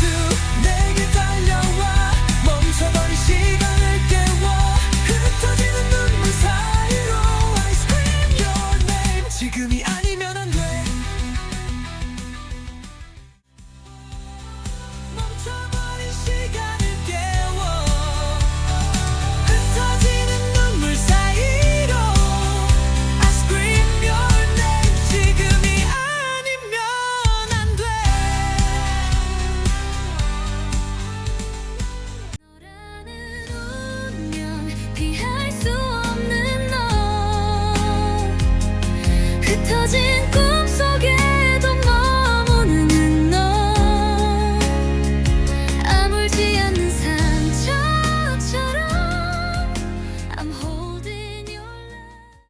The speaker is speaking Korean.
두 내게 달려와.